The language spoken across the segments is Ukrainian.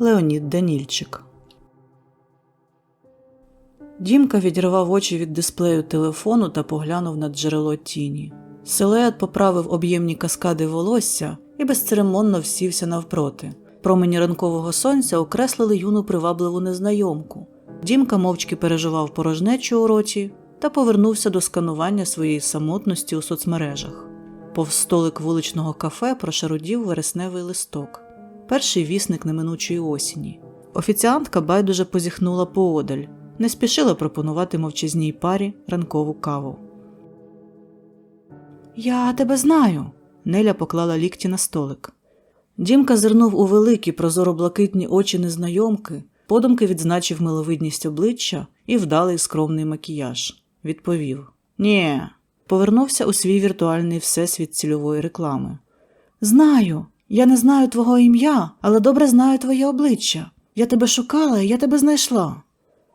Леонід Данільчик. Дімка відірвав очі від дисплею телефону та поглянув на джерело тіні. Силует поправив об'ємні каскади волосся і безцеремонно всівся навпроти. Промені ранкового сонця окреслили юну привабливу незнайомку. Дімка мовчки переживав порожнечу у роті та повернувся до сканування своєї самотності у соцмережах. Повз столик вуличного кафе прошарудів вересневий листок, перший вісник неминучої осені. Офіціантка байдуже позіхнула поодаль, не спішила пропонувати мовчазній парі ранкову каву. Я тебе знаю. Неля поклала лікті на столик. Дімка зирнув у великі прозоро-блакитні очі незнайомки, подумки відзначив миловидність обличчя і вдалий скромний макіяж. Відповів: Ні. Повернувся у свій віртуальний всесвіт цільової реклами. Знаю, я не знаю твого ім'я, але добре знаю твоє обличчя. Я тебе шукала я тебе знайшла.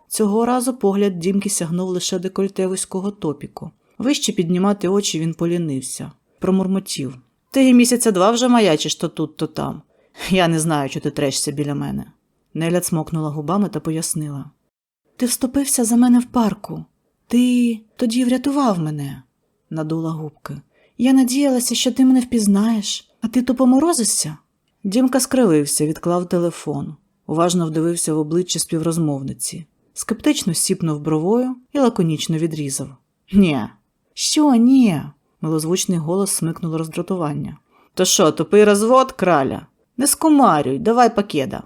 Цього разу погляд Дімки сягнув лише декольте вузького топіку. Вище піднімати очі він полінився, промурмотів. Ти місяця два вже маячиш то тут, то там. Я не знаю, що ти трешся біля мене. Неля цмокнула губами та пояснила. Ти вступився за мене в парку. Ти тоді врятував мене, надула губки. Я надіялася, що ти мене впізнаєш, а ти то поморозишся? Дімка скривився, відклав телефон, уважно вдивився в обличчя співрозмовниці, скептично сіпнув бровою і лаконічно відрізав. Ні. Що, ні? милозвучний голос смикнуло роздратування. То що, тупий розвод, краля? Не скумарюй, давай пакеда.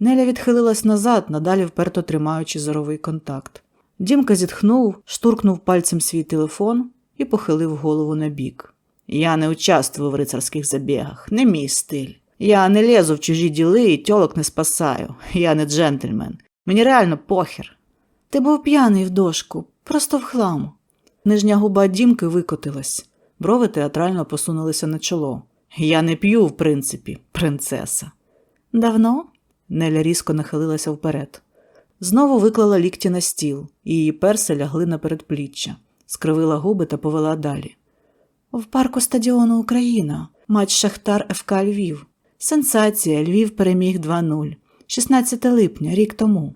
Неля відхилилась назад, надалі вперто тримаючи зоровий контакт. Дімка зітхнув, штуркнув пальцем свій телефон і похилив голову на бік. Я не участвую в рицарських забігах, не мій стиль. Я не лезу в чужі діли і тьолок не спасаю. Я не джентльмен. Мені реально похер. Ти був п'яний в дошку, просто в хлам. Нижня губа Дімки викотилась, брови театрально посунулися на чоло. Я не п'ю, в принципі, принцеса. Давно? Неля різко нахилилася вперед. Знову виклала лікті на стіл, і її перси лягли на передпліччя, скривила губи та повела далі. В парку стадіону Україна, матч Шахтар ФК Львів. Сенсація. Львів переміг 2-0. 16 липня, рік тому.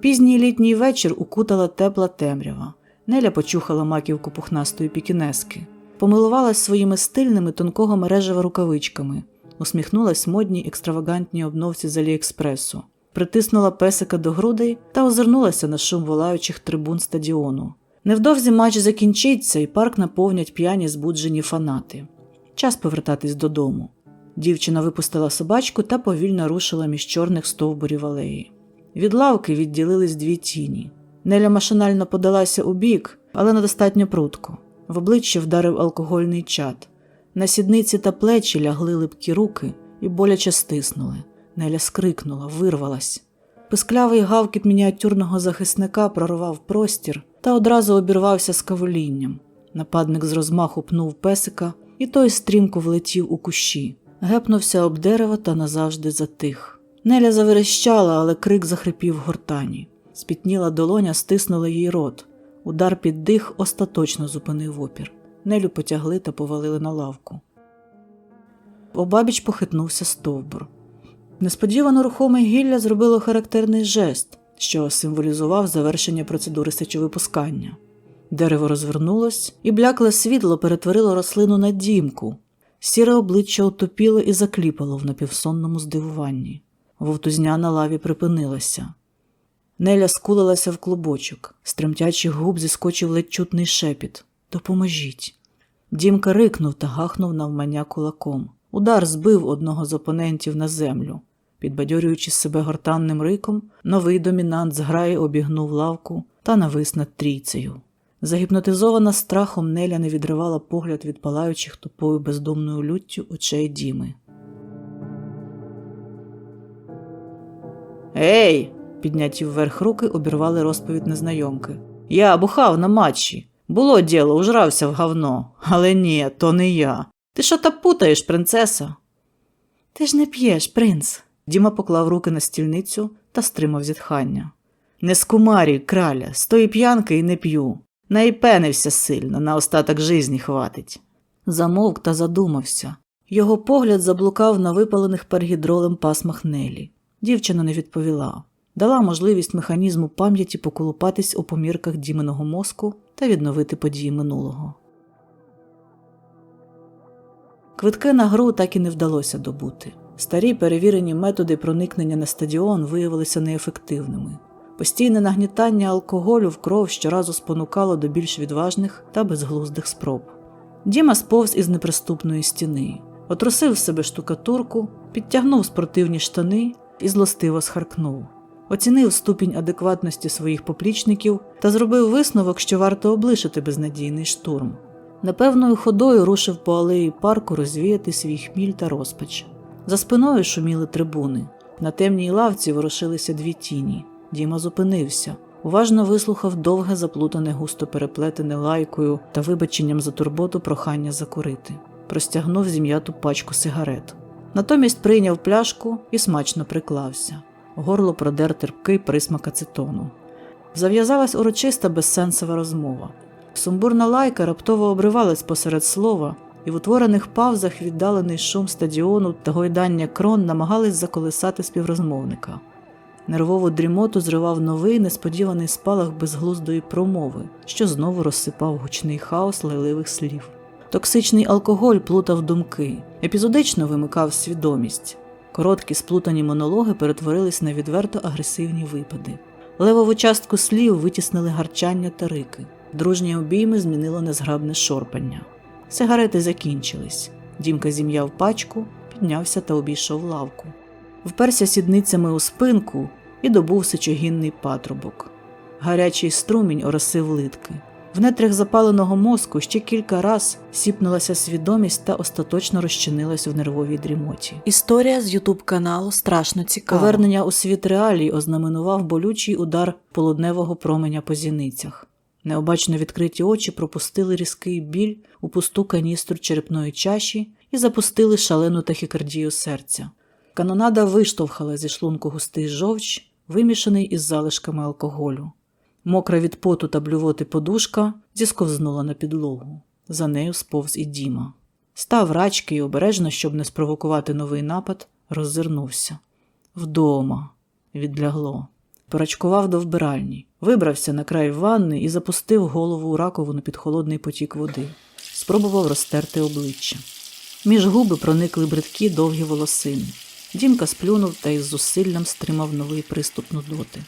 Пізній літній вечір укутала тепла темрява. Неля почухала маківку пухнастої пікінески, помилувалась своїми стильними тонкого мережева рукавичками, усміхнулась модній екстравагантній обновці з Аліекспресу, притиснула песика до грудей та озирнулася на шум волаючих трибун стадіону. Невдовзі матч закінчиться, і парк наповнять п'яні збуджені фанати. Час повертатись додому. Дівчина випустила собачку та повільно рушила між чорних стовбурів алеї. Від лавки відділились дві тіні. Неля машинально подалася у бік, але недостатньо прутко. В обличчя вдарив алкогольний чад. На сідниці та плечі лягли липкі руки і боляче стиснули. Неля скрикнула, вирвалась. Писклявий гавкіт мініатюрного захисника прорвав простір та одразу обірвався з каволінням. Нападник з розмаху пнув песика, і той стрімко влетів у кущі, гепнувся об дерево та назавжди затих. Неля заверещала, але крик захрипів гортані. Спітніла долоня стиснула їй рот. Удар під дих остаточно зупинив опір. Нелю потягли та повалили на лавку. Обабіч похитнувся стовбур. Несподівано рухоме гілля зробило характерний жест, що символізував завершення процедури сечовипускання. Дерево розвернулось, і блякле світло перетворило рослину на дімку. Сіре обличчя отопіло і закліпало в напівсонному здивуванні. Вовтузня на лаві припинилася. Неля скулилася в клубочок, з тремтячих губ зіскочив ледь чутний шепіт Допоможіть. Дімка рикнув та гахнув навмання кулаком. Удар збив одного з опонентів на землю. Підбадьорюючи себе гортанним риком, новий домінант зграї обігнув лавку та навис над трійцею. Загіпнотизована страхом Неля не відривала погляд від палаючих тупою бездумною люттю очей Діми. Ей! Підняті вверх руки обірвали розповідь незнайомки. Я бухав на матчі. Було діло, ужрався в говно. Але ні, то не я. Ти що та путаєш, принцеса? Ти ж не п'єш, принц. Діма поклав руки на стільницю та стримав зітхання. Не скумарюй, краля, з тої п'янки і не п'ю. Наїпенився сильно, на остаток жизні хватить. Замовк та задумався. Його погляд заблукав на випалених пергідролем пасмах Нелі. Дівчина не відповіла, дала можливість механізму пам'яті поколупатись у помірках діменого мозку та відновити події минулого. Квитки на гру так і не вдалося добути. Старі перевірені методи проникнення на стадіон виявилися неефективними. Постійне нагнітання алкоголю в кров щоразу спонукало до більш відважних та безглуздих спроб. Діма сповз із неприступної стіни, отрусив себе штукатурку, підтягнув спортивні штани і злостиво схаркнув. Оцінив ступінь адекватності своїх поплічників та зробив висновок, що варто облишити безнадійний штурм. Непевною ходою рушив по алеї парку розвіяти свій хміль та розпач. За спиною шуміли трибуни. На темній лавці ворушилися дві тіні. Діма зупинився, уважно вислухав довге, заплутане, густо переплетене лайкою та вибаченням за турботу прохання закурити. Простягнув зім'яту пачку сигарет. Натомість прийняв пляшку і смачно приклався. Горло продер терпкий присмак ацетону. Зав'язалась урочиста безсенсова розмова. Сумбурна лайка раптово обривалась посеред слова, і в утворених павзах віддалений шум стадіону та гойдання крон намагались заколисати співрозмовника. Нервову дрімоту зривав новий несподіваний спалах безглуздої промови, що знову розсипав гучний хаос лайливих слів. Токсичний алкоголь плутав думки, епізодично вимикав свідомість. Короткі сплутані монологи перетворились на відверто агресивні випади. Левову частку слів витіснили гарчання та рики. Дружні обійми змінило незграбне шорпання. Сигарети закінчились. Дімка зім'яв пачку, піднявся та обійшов лавку. Вперся сідницями у спинку і добув сичогінний патрубок. Гарячий струмінь оросив литки. В нетрях запаленого мозку ще кілька раз сіпнулася свідомість та остаточно розчинилась в нервовій дрімоті. Історія з ютуб каналу страшно цікава. Повернення у світ реалій ознаменував болючий удар полудневого променя по зіницях. Необачно відкриті очі пропустили різкий біль у пусту каністру черепної чаші і запустили шалену тахікардію серця. Канонада виштовхала зі шлунку густий жовч, вимішаний із залишками алкоголю. Мокра від поту та блювоти подушка зісковзнула на підлогу. За нею сповз і Діма. Став рачки і обережно, щоб не спровокувати новий напад, роззирнувся. Вдома відлягло. Порачкував до вбиральні, вибрався на край ванни і запустив голову у раковину під холодний потік води. Спробував розтерти обличчя. Між губи проникли бридкі довгі волосини. Дімка сплюнув та із зусиллям стримав новий приступ нудоти.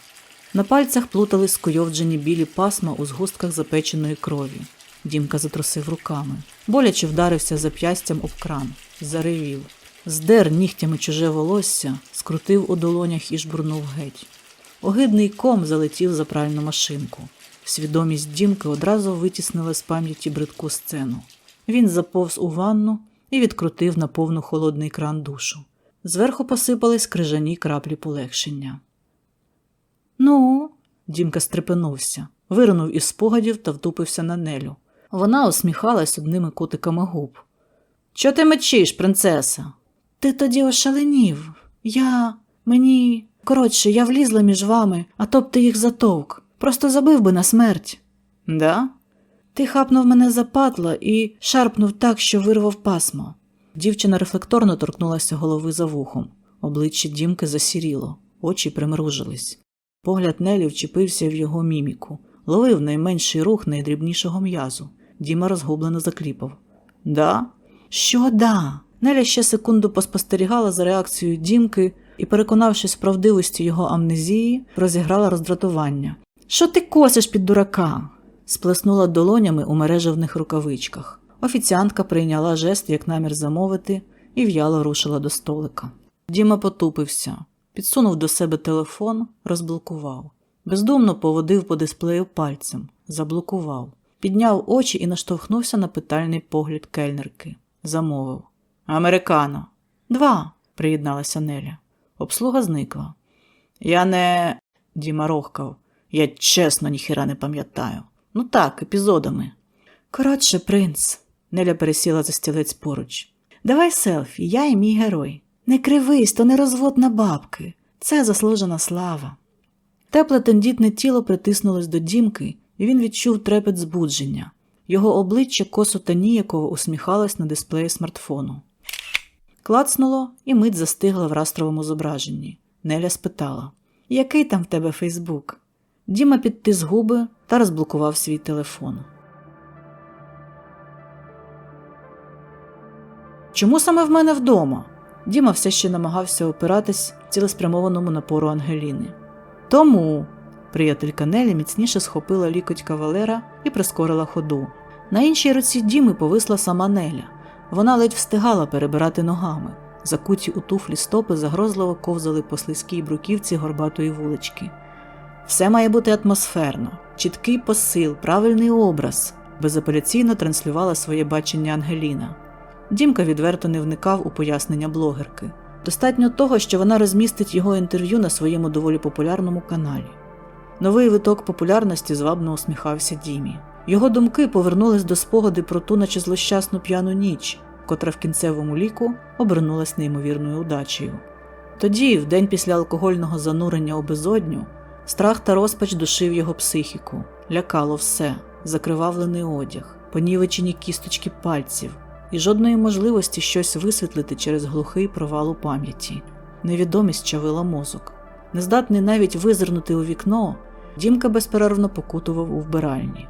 На пальцях плутали скуйовджені білі пасма у згустках запеченої крові. Дімка затрусив руками. Боляче вдарився зап'ястям об кран, заревів. Здер нігтями чуже волосся, скрутив у долонях і жбурнув геть. Огидний ком залетів за пральну машинку. Свідомість Дімки одразу витіснила з пам'яті бридку сцену. Він заповз у ванну і відкрутив на повну холодний кран душу. Зверху посипались крижані краплі полегшення. Ну, Дімка стрепенувся, виринув із спогадів та втупився на нелю. Вона усміхалась одними кутиками губ. Чо ти мечиш, принцеса? Ти тоді ошаленів. Я. мені. Коротше, я влізла між вами, а то б ти їх затовк. Просто забив би на смерть. Да? Ти хапнув мене за патла і шарпнув так, що вирвав пасмо. Дівчина рефлекторно торкнулася голови за вухом. Обличчя Дімки засіріло, очі примружились. Погляд Нелі вчепився в його міміку, ловив найменший рух найдрібнішого м'язу. Діма розгублено закліпав. Да? Що да? Неля ще секунду поспостерігала за реакцією Дімки і, переконавшись в правдивості його амнезії, розіграла роздратування. Що ти косиш під дурака? сплеснула долонями у мережевних рукавичках. Офіціантка прийняла жест як намір замовити і в'яло рушила до столика. Діма потупився, підсунув до себе телефон, розблокував. Бездумно поводив по дисплею пальцем, заблокував, підняв очі і наштовхнувся на питальний погляд кельнерки. Замовив. Американо. Два. приєдналася Неля. Обслуга зникла. Я не. Діма рохкав. Я чесно ніхіра не пам'ятаю. Ну так, епізодами. Коротше, принц. Неля пересіла за стілець поруч. Давай селфі, я і мій герой. Не кривись, то не розвод на бабки. Це заслужена слава. Тепле тендітне тіло притиснулось до дімки, і він відчув трепет збудження. Його обличчя косо та ніяково усміхалось на дисплеї смартфону. Клацнуло, і мить застигла в растровому зображенні. Неля спитала: Який там в тебе Фейсбук? Діма підтис губи та розблокував свій телефон. Чому саме в мене вдома? Діма все ще намагався опиратись цілеспрямованому напору Ангеліни. Тому приятелька Нелі міцніше схопила лікоть кавалера і прискорила ходу. На іншій руці Діми повисла сама Неля. Вона ледь встигала перебирати ногами. Закуті у туфлі стопи загрозливо ковзали по слизькій бруківці горбатої вулички. Все має бути атмосферно, чіткий посил, правильний образ, безапеляційно транслювала своє бачення Ангеліна. Дімка відверто не вникав у пояснення блогерки. Достатньо того, що вона розмістить його інтерв'ю на своєму доволі популярному каналі. Новий виток популярності звабно усміхався Дімі. Його думки повернулись до спогади про ту наче злощасну п'яну ніч, котра в кінцевому ліку обернулась неймовірною удачею. Тоді, в день після алкогольного занурення у безодню, страх та розпач душив його психіку, лякало все, закривавлений одяг, понівечені кісточки пальців, і жодної можливості щось висвітлити через глухий провал у пам'яті. Невідомість чавила мозок. Нездатний навіть визирнути у вікно, Дімка безперервно покутував у вбиральні.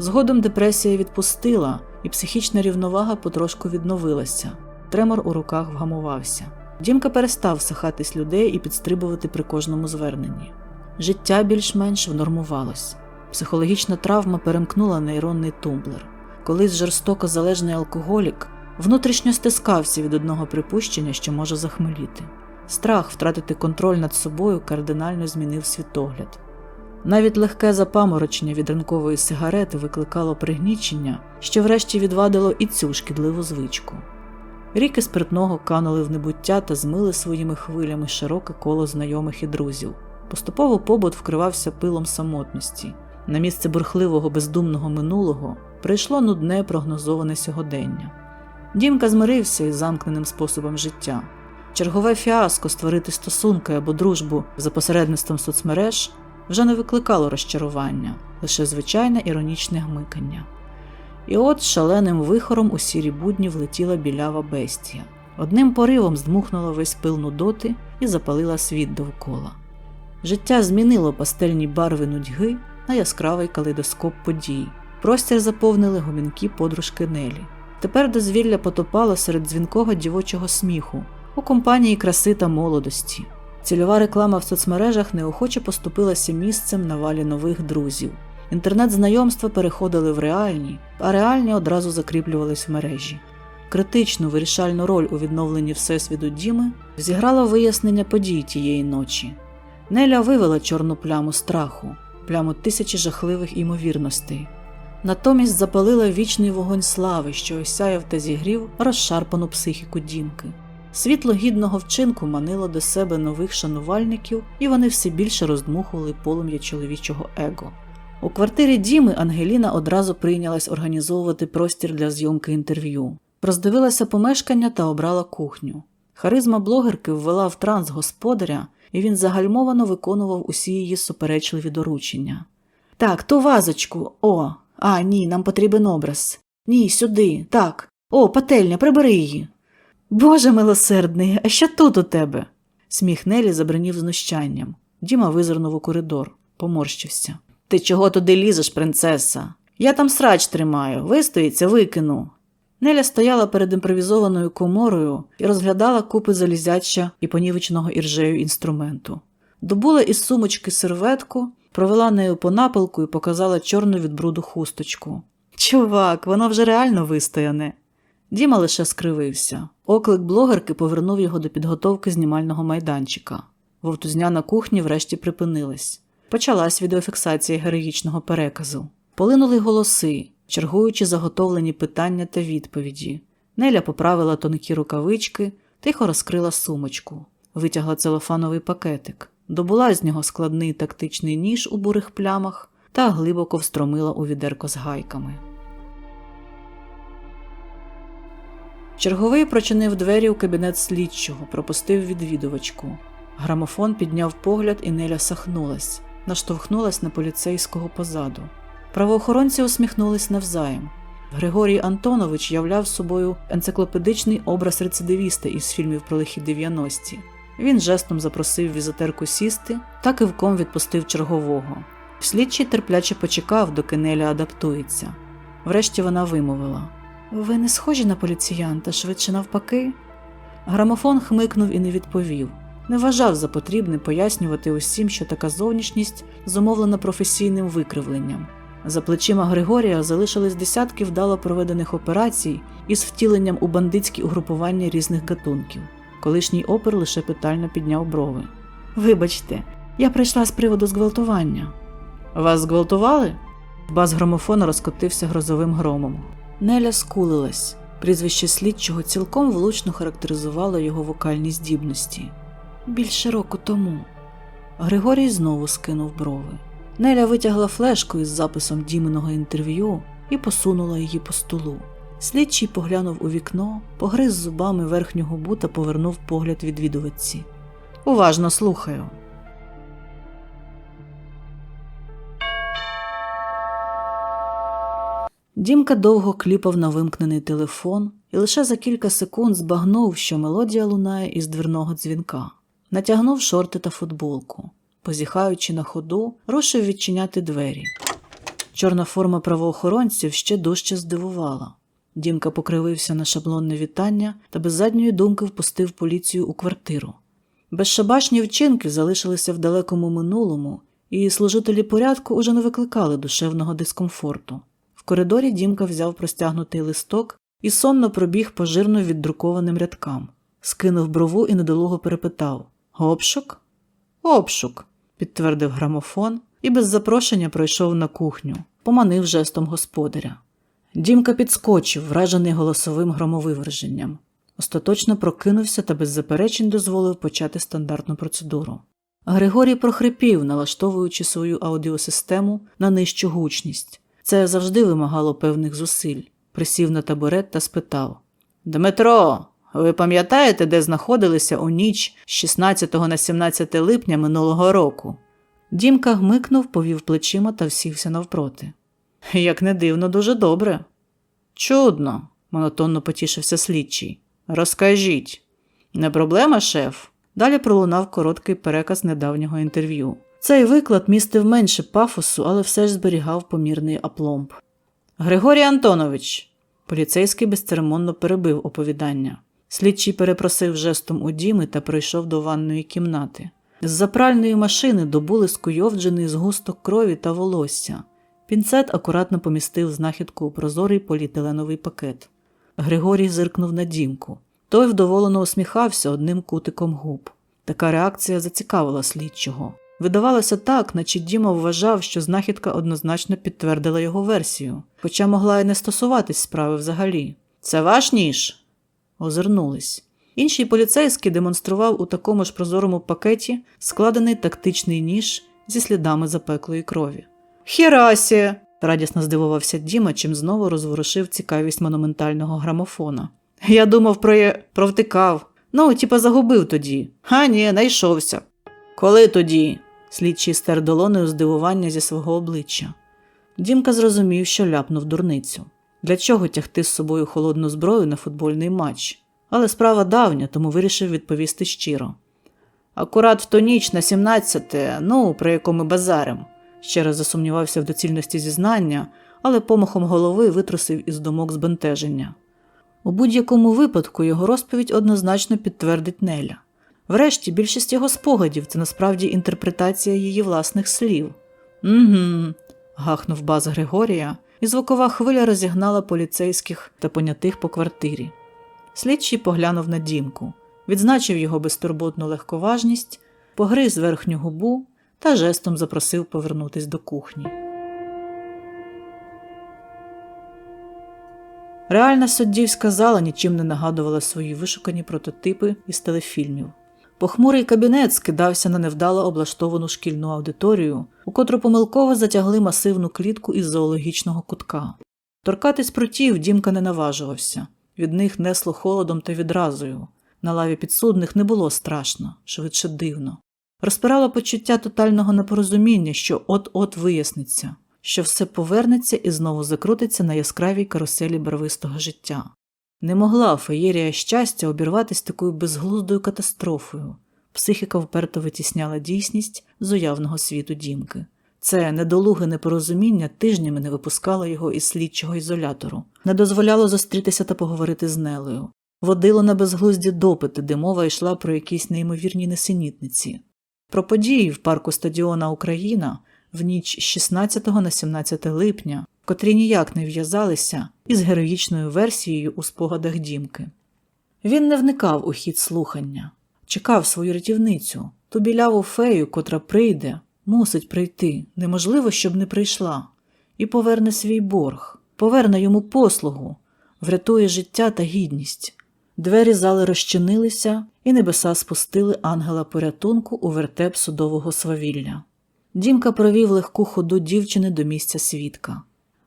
Згодом депресія відпустила, і психічна рівновага потрошку відновилася. Тремор у руках вгамувався. Дімка перестав сахатись людей і підстрибувати при кожному зверненні. Життя більш-менш внормувалось. Психологічна травма перемкнула нейронний тумблер. Колись жорстоко залежний алкоголік внутрішньо стискався від одного припущення, що може захмеліти. Страх втратити контроль над собою кардинально змінив світогляд. Навіть легке запаморочення від ранкової сигарети викликало пригнічення, що врешті відвадило і цю шкідливу звичку. Ріки спиртного канули в небуття та змили своїми хвилями широке коло знайомих і друзів. Поступово побут вкривався пилом самотності. На місце бурхливого бездумного минулого прийшло нудне прогнозоване сьогодення. Дімка змирився із замкненим способом життя. Чергове фіаско створити стосунки або дружбу за посередництвом соцмереж вже не викликало розчарування, лише звичайне іронічне гмикання. І от шаленим вихором у сірі будні влетіла білява бестія. Одним поривом здмухнула весь пил нудоти і запалила світ довкола. Життя змінило пастельні барви нудьги на яскравий калейдоскоп подій. Простір заповнили гомінки подружки Нелі. Тепер дозвілля потопало серед дзвінкого дівочого сміху у компанії краси та молодості. Цільова реклама в соцмережах неохоче поступилася місцем на валі нових друзів. Інтернет-знайомства переходили в реальні, а реальні одразу закріплювались в мережі. Критичну вирішальну роль у відновленні Всесвіту Діми зіграло вияснення подій тієї ночі. Неля вивела чорну пляму страху, пляму тисячі жахливих імовірностей. Натомість запалила вічний вогонь слави, що осяяв та зігрів розшарпану психіку Дімки. Світло гідного вчинку манило до себе нових шанувальників, і вони все більше роздмухували полум'я чоловічого его. У квартирі Діми Ангеліна одразу прийнялась організовувати простір для зйомки інтерв'ю. Роздивилася помешкання та обрала кухню. Харизма блогерки ввела в транс господаря, і він загальмовано виконував усі її суперечливі доручення. Так, ту вазочку, о, а, ні, нам потрібен образ. Ні, сюди, так. О, пательня, прибери її. Боже милосердний, а що тут у тебе? Сміх Нелі забринів знущанням. Діма визирнув у коридор, поморщився. Ти чого туди лізеш, принцеса? Я там срач тримаю, вистоїться, викину. Неля стояла перед імпровізованою коморою і розглядала купи залізяча і понівеченого іржею інструменту. Добула із сумочки серветку, провела нею по напилку і показала чорну від бруду хусточку. Чувак, воно вже реально вистояне. Діма лише скривився. Оклик блогерки повернув його до підготовки знімального майданчика. Вовтузня на кухні врешті припинилась. Почалась відеофіксація героїчного переказу. Полинули голоси, чергуючи заготовлені питання та відповіді. Неля поправила тонкі рукавички, тихо розкрила сумочку, витягла целофановий пакетик. добула з нього складний тактичний ніж у бурих плямах та глибоко встромила у відерко з гайками. Черговий прочинив двері у кабінет слідчого, пропустив відвідувачку. Грамофон підняв погляд, і Неля сахнулась, наштовхнулась на поліцейського позаду. Правоохоронці усміхнулись навзаєм. Григорій Антонович являв собою енциклопедичний образ рецидивіста із фільмів про лихі 90-ті. Він жестом запросив візитерку сісти та кивком відпустив чергового. Слідчий терпляче почекав, доки Неля адаптується. Врешті вона вимовила: Ви не схожі на поліціянта, швидше навпаки. Грамофон хмикнув і не відповів. Не вважав за потрібне пояснювати усім, що така зовнішність зумовлена професійним викривленням. За плечима Григорія залишились десятки вдало проведених операцій із втіленням у бандитські угрупування різних гатунків. Колишній опер лише питально підняв брови. Вибачте, я прийшла з приводу зґвалтування. Вас зґвалтували? Бас грамофона розкотився грозовим громом. Неля скулилась. Прізвище слідчого цілком влучно характеризувало його вокальні здібності. Більше року тому. Григорій знову скинув брови. Неля витягла флешку із записом Діминого інтерв'ю і посунула її по столу. Слідчий поглянув у вікно, погриз зубами верхню губу та повернув погляд відвідувачці. Уважно слухаю. Дімка довго кліпав на вимкнений телефон і лише за кілька секунд збагнув, що мелодія лунає із дверного дзвінка. Натягнув шорти та футболку. Позіхаючи на ходу, рушив відчиняти двері. Чорна форма правоохоронців ще дужче здивувала. Дімка покривився на шаблонне вітання та без задньої думки впустив поліцію у квартиру. Безшабашні вчинки залишилися в далекому минулому, і служителі порядку уже не викликали душевного дискомфорту. В коридорі Дімка взяв простягнутий листок і сонно пробіг по жирно віддрукованим рядкам, скинув брову і недолуго перепитав Обшук? Обшук, підтвердив грамофон і без запрошення пройшов на кухню, поманив жестом господаря. Дімка підскочив, вражений голосовим громовиверженням. Остаточно прокинувся та без заперечень дозволив почати стандартну процедуру. Григорій прохрипів, налаштовуючи свою аудіосистему на нижчу гучність. Це завжди вимагало певних зусиль. Присів на табурет та спитав Дмитро, ви пам'ятаєте, де знаходилися у ніч з 16 на 17 липня минулого року? Дімка гмикнув, повів плечима та всівся навпроти. Як не дивно, дуже добре. Чудно, монотонно потішився слідчий. Розкажіть. Не проблема, шеф? Далі пролунав короткий переказ недавнього інтерв'ю. Цей виклад містив менше пафосу, але все ж зберігав помірний апломб. Григорій Антонович. Поліцейський безцеремонно перебив оповідання. Слідчий перепросив жестом у діми та прийшов до ванної кімнати. З запральної машини добули скуйовджений згусток крові та волосся. Пінцет акуратно помістив знахідку у прозорий поліетиленовий пакет. Григорій зиркнув на дімку. Той вдоволено усміхався одним кутиком губ. Така реакція зацікавила слідчого. Видавалося так, наче Діма вважав, що знахідка однозначно підтвердила його версію, хоча могла й не стосуватись справи взагалі. Це ваш ніж? Озирнулись. Інший поліцейський демонстрував у такому ж прозорому пакеті складений тактичний ніж зі слідами запеклої крові. Хірасі! радісно здивувався Діма, чим знову розворушив цікавість монументального грамофона. Я думав, про є... провтикав. Ну, типа загубив тоді. А ні, найшовся. Коли тоді? Слідчий стер долоною здивування зі свого обличчя. Дімка зрозумів, що ляпнув дурницю. Для чого тягти з собою холодну зброю на футбольний матч? Але справа давня, тому вирішив відповісти щиро. Акурат в ту ніч на 17-те, ну, про яку ми базарим. Ще раз засумнівався в доцільності зізнання, але помахом голови витрусив із думок збентеження. У будь-якому випадку його розповідь однозначно підтвердить Неля. Врешті, більшість його спогадів це насправді інтерпретація її власних слів. Угу. гахнув баз Григорія, і звукова хвиля розігнала поліцейських та понятих по квартирі. Слідчий поглянув на дімку, відзначив його безтурботну легковажність, погриз верхню губу та жестом запросив повернутись до кухні. Реальна суддівська зала нічим не нагадувала свої вишукані прототипи із телефільмів. Похмурий кабінет скидався на невдало облаштовану шкільну аудиторію, у котру помилково затягли масивну клітку із зоологічного кутка. Торкатись прутів Дімка не наважувався, від них несло холодом та відразою. На лаві підсудних не було страшно, швидше дивно. Розпирало почуття тотального непорозуміння, що от-от виясниться, що все повернеться і знову закрутиться на яскравій каруселі барвистого життя. Не могла феєрія щастя обірватися такою безглуздою катастрофою. Психіка вперто витісняла дійсність з уявного світу дімки. Це недолуге непорозуміння тижнями не випускало його із слідчого ізолятору, не дозволяло зустрітися та поговорити з Нелею, водило на безглузді допити, де мова йшла про якісь неймовірні несенітниці. Про події в парку стадіона Україна в ніч з 16 на 17 липня, котрі ніяк не в'язалися із героїчною версією у спогадах Дімки. Він не вникав у хід слухання, чекав свою рятівницю, ту біляву фею, котра прийде, мусить прийти, неможливо, щоб не прийшла, і поверне свій борг, поверне йому послугу, врятує життя та гідність. Двері зали розчинилися, і небеса спустили ангела порятунку у вертеп судового свавілля. Дімка провів легку ходу дівчини до місця свідка.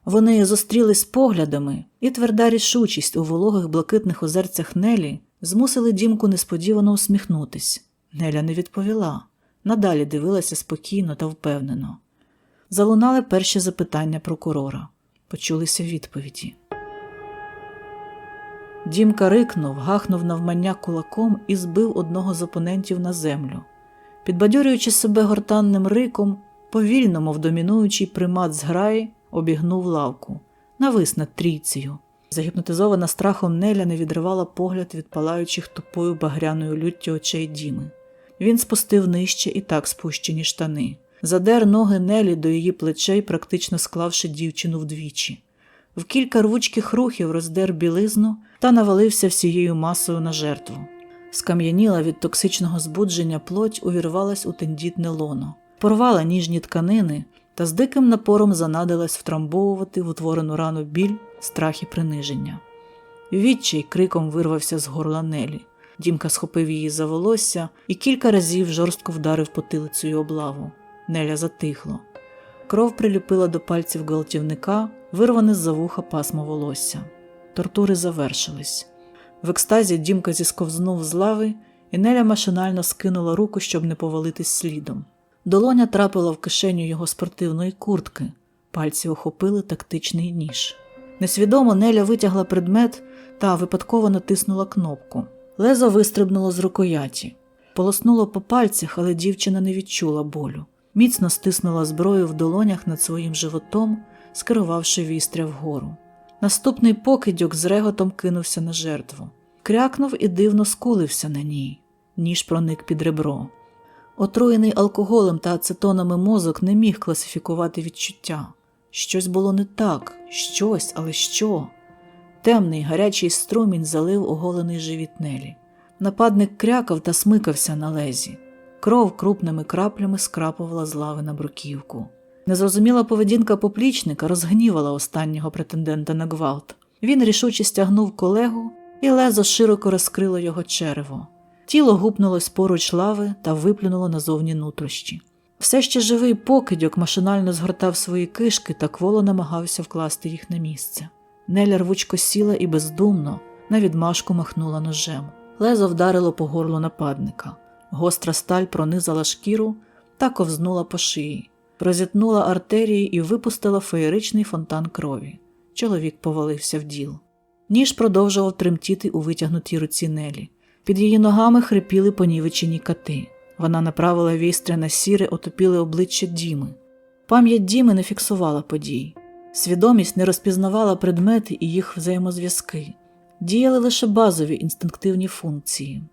Вони зустрілись поглядами, і тверда рішучість у вологих блакитних озерцях Нелі змусили дімку несподівано усміхнутись. Неля не відповіла, надалі дивилася спокійно та впевнено. Залунали перші запитання прокурора, почулися відповіді. Дімка рикнув, гахнув навмання кулаком і збив одного з опонентів на землю. Підбадьорюючи себе гортанним риком, повільно, мов домінуючий примат зграї, обігнув лавку, навис над трійцею. Загіпнотизована страхом Неля не відривала погляд від палаючих тупою багряною люттю очей Діми. Він спустив нижче і так спущені штани, задер ноги Нелі до її плечей, практично склавши дівчину вдвічі. В кілька рвучких рухів роздер білизну та навалився всією масою на жертву. Скам'яніла від токсичного збудження плоть увірвалась у тендітне лоно, порвала ніжні тканини та з диким напором занадилась втрамбовувати в утворену рану біль, страх і приниження. Відчай криком вирвався з горла Нелі. Дімка схопив її за волосся і кілька разів жорстко вдарив потилицею облаву. Неля затихло. Кров приліпила до пальців гвалтівника, вирване з-за вуха пасмо волосся. Тортури завершились. В екстазі Дімка зісковзнув з лави, і Неля машинально скинула руку, щоб не повалитись слідом. Долоня трапила в кишеню його спортивної куртки, пальці охопили тактичний ніж. Несвідомо Неля витягла предмет та випадково натиснула кнопку. Лезо вистрибнуло з рукояті, полоснуло по пальцях, але дівчина не відчула болю. Міцно стиснула зброю в долонях над своїм животом, скерувавши вістря вгору. Наступний покидьок з реготом кинувся на жертву. Крякнув і дивно скулився на ній, ніж проник під ребро. Отруєний алкоголем та ацетонами мозок не міг класифікувати відчуття. Щось було не так, щось, але що? Темний гарячий струмінь залив оголений живіт Нелі. Нападник крякав та смикався на лезі. Кров крупними краплями скрапувала з лави на бруківку. Незрозуміла поведінка поплічника розгнівала останнього претендента на гвалт. Він рішуче стягнув колегу, і лезо широко розкрило його черево. Тіло гупнулось поруч лави та виплюнуло назовні нутрощі. Все ще живий покидьок машинально згортав свої кишки та кволо намагався вкласти їх на місце. Неля рвучко сіла і бездумно на відмашку махнула ножем. Лезо вдарило по горлу нападника. Гостра сталь пронизала шкіру та ковзнула по шиї, розітнула артерії і випустила феєричний фонтан крові. Чоловік повалився в діл. Ніж продовжував тремтіти у витягнутій руці Нелі. Під її ногами хрипіли понівечені кати. Вона направила вістря на сіре, отопіле обличчя Діми. Пам'ять Діми не фіксувала подій. Свідомість не розпізнавала предмети і їх взаємозв'язки, діяли лише базові інстинктивні функції.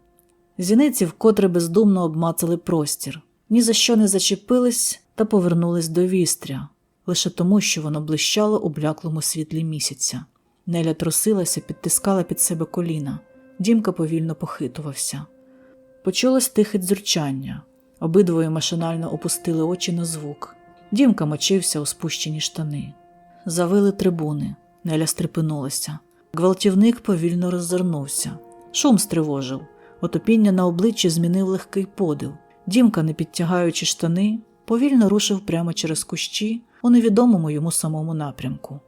Зіниці вкотре бездумно обмацали простір, ні за що не зачепились та повернулись до вістря, лише тому, що воно блищало у бляклому світлі місяця. Неля трусилася, підтискала під себе коліна. Дімка повільно похитувався. Почулось тихе дзюрчання. Обидвоє машинально опустили очі на звук. Дімка мочився у спущені штани. Завили трибуни. Неля стрепенулася. Гвалтівник повільно роззирнувся. Шум стривожив. Отопіння на обличчі змінив легкий подив. Дімка, не підтягаючи штани, повільно рушив прямо через кущі у невідомому йому самому напрямку.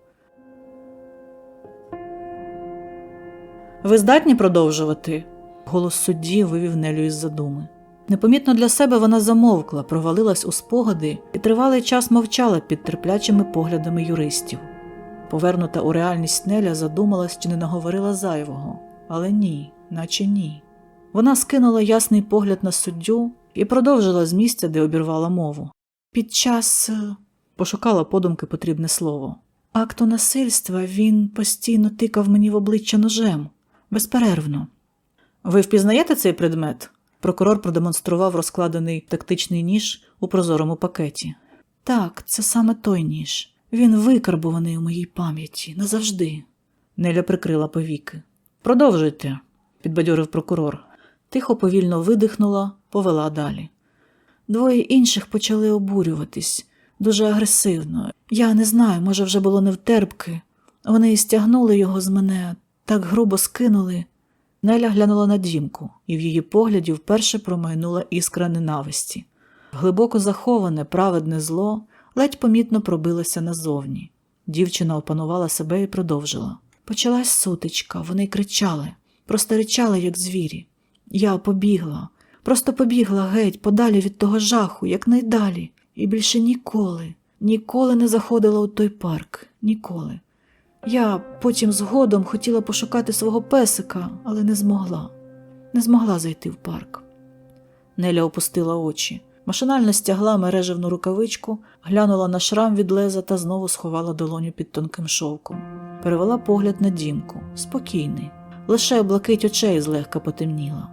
Ви здатні продовжувати? Голос судді вивів Нелю із задуми. Непомітно для себе вона замовкла, провалилась у спогади і тривалий час мовчала під терплячими поглядами юристів. Повернута у реальність Неля задумалась, чи не наговорила зайвого, але ні, наче ні. Вона скинула ясний погляд на суддю і продовжила з місця, де обірвала мову. Під час е, пошукала подумки потрібне слово. Акту насильства він постійно тикав мені в обличчя ножем, безперервно. Ви впізнаєте цей предмет? Прокурор продемонстрував розкладений тактичний ніж у прозорому пакеті. Так, це саме той ніж. Він викарбуваний у моїй пам'яті назавжди. Неля прикрила повіки. Продовжуйте, підбадьорив прокурор. Тихо повільно видихнула, повела далі. Двоє інших почали обурюватись дуже агресивно. Я не знаю, може, вже було невтерпки. Вони стягнули його з мене, так грубо скинули. Неля глянула на дімку, і в її погляді вперше промайнула іскра ненависті. Глибоко заховане, праведне зло ледь помітно пробилося назовні. Дівчина опанувала себе і продовжила. Почалась сутичка, вони кричали, просто ричали, як звірі. Я побігла, просто побігла геть, подалі від того жаху, якнайдалі, і більше ніколи, ніколи не заходила у той парк, ніколи. Я потім згодом хотіла пошукати свого песика, але не змогла, не змогла зайти в парк. Неля опустила очі, машинально стягла мережевну рукавичку, глянула на шрам від леза та знову сховала долоню під тонким шовком. Перевела погляд на дімку, спокійний, лише блакить очей злегка потемніла.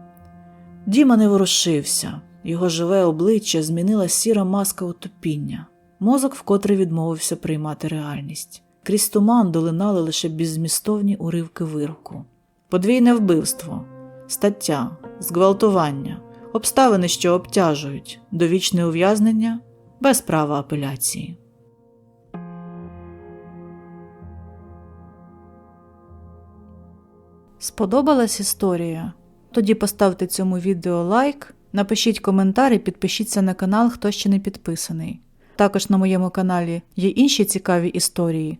Діма не ворушився, його живе обличчя змінила сіра маска утопіння. Мозок вкотре відмовився приймати реальність. Крізь туман долинали лише беззмістовні уривки вироку. Подвійне вбивство, стаття, зґвалтування, обставини, що обтяжують, довічне ув'язнення без права апеляції. Сподобалась історія? Тоді поставте цьому відео лайк, напишіть коментар і підпишіться на канал, хто ще не підписаний. Також на моєму каналі є інші цікаві історії.